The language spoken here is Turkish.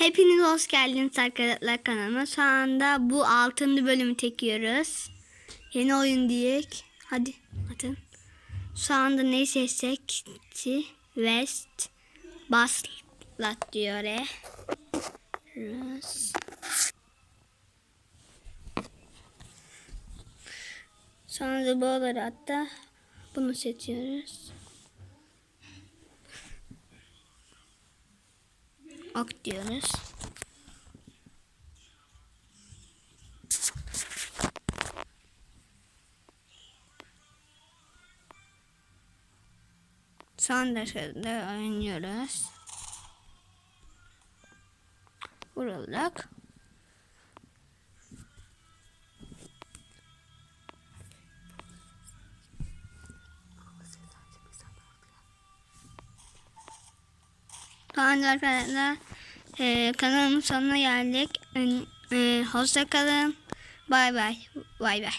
Hepiniz hoş geldiniz arkadaşlar kanalıma. Şu anda bu 6. bölümü çekiyoruz. Yeni oyun diyek. Hadi atın. Şu anda ne seçsek? West Baslat diyor. E. Sonra da bu olarak hatta bunu seçiyoruz. Ok diyoruz. Son dakikada oynuyoruz. Vurulduk. Tamam arkadaşlar. Ee, kanalımın sonuna geldik. Ee, hoşça kalın. Bay bay. Bay bay.